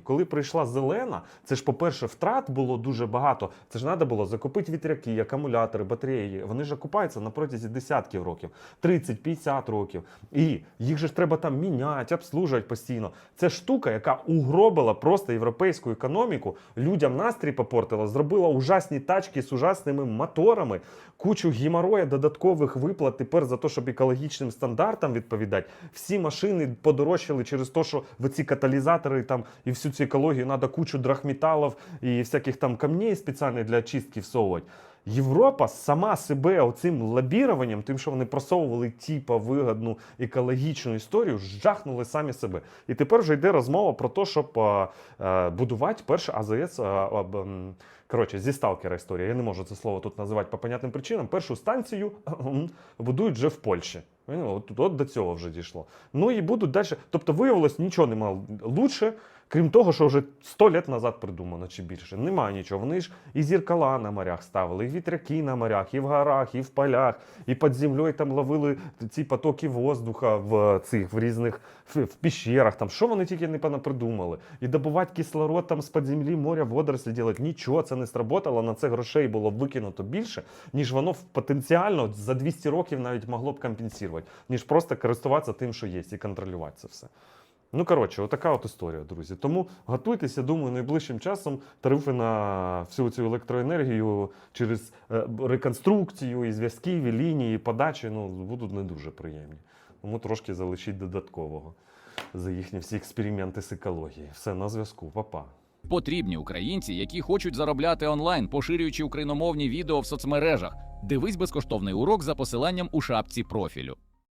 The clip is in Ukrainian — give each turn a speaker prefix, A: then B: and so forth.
A: Коли прийшла зелена, це ж, по-перше, втрат було дуже багато. Це ж треба було закупити вітряки, акумулятори, батареї. Вони ж окупаються на протязі десятків років, 30-50 років. І їх же ж треба там міняти, обслужувати постійно. Це штука, яка угробила просто європейську економіку, людям настрій попортила, зробила ужасні тачки з ужасними моторами, кучу геморроя, додаткових виплат тепер за те, щоб екологічним стандартам відповідати. Всі машини подорожчали через те, що ці каталізатори там і всю цю екологію треба кучу драхметалів і всяких там камней спеціальних для очистки всовувати. Європа сама себе оцим лобіруванням, тим, що вони просовували типа вигодну екологічну історію, жахнули самі себе. І тепер вже йде розмова про те, щоб е, е, будувати перше АЗС. е, об, ем, Коротше, зі сталкера історія. Я не можу це слово тут називати по понятним причинам. Першу станцію будують вже в Польщі. Ну, От, от до цього вже дійшло. Ну і будуть далі. Тобто виявилось, нічого немає лучше, крім того, що вже 100 років назад придумано чи більше. Немає нічого. Вони ж і зіркала на морях ставили, і вітряки на морях, і в горах, і в полях, і під землею там ловили ці потоки воздуха в цих в різних в, піщерах. Там що вони тільки не придумали. І добувати кислород там з-під землі, моря, водорослі ділять. Нічого це не сработало. На це грошей було викинуто більше, ніж воно потенціально за 200 років навіть могло б компенсувати, ніж просто користуватися тим, що є, і контролювати це все. Ну, коротше, отака от історія, друзі. Тому готуйтеся, думаю, найближчим часом тарифи на всю цю електроенергію через е, реконструкцію, і зв'язків, і лінії, і подачі ну, будуть не дуже приємні. Тому трошки залишіть додаткового за їхні всі експерименти з екології. Все на зв'язку, Па-па.
B: Потрібні українці, які хочуть заробляти онлайн, поширюючи україномовні відео в соцмережах. Дивись безкоштовний урок за посиланням у шапці профілю.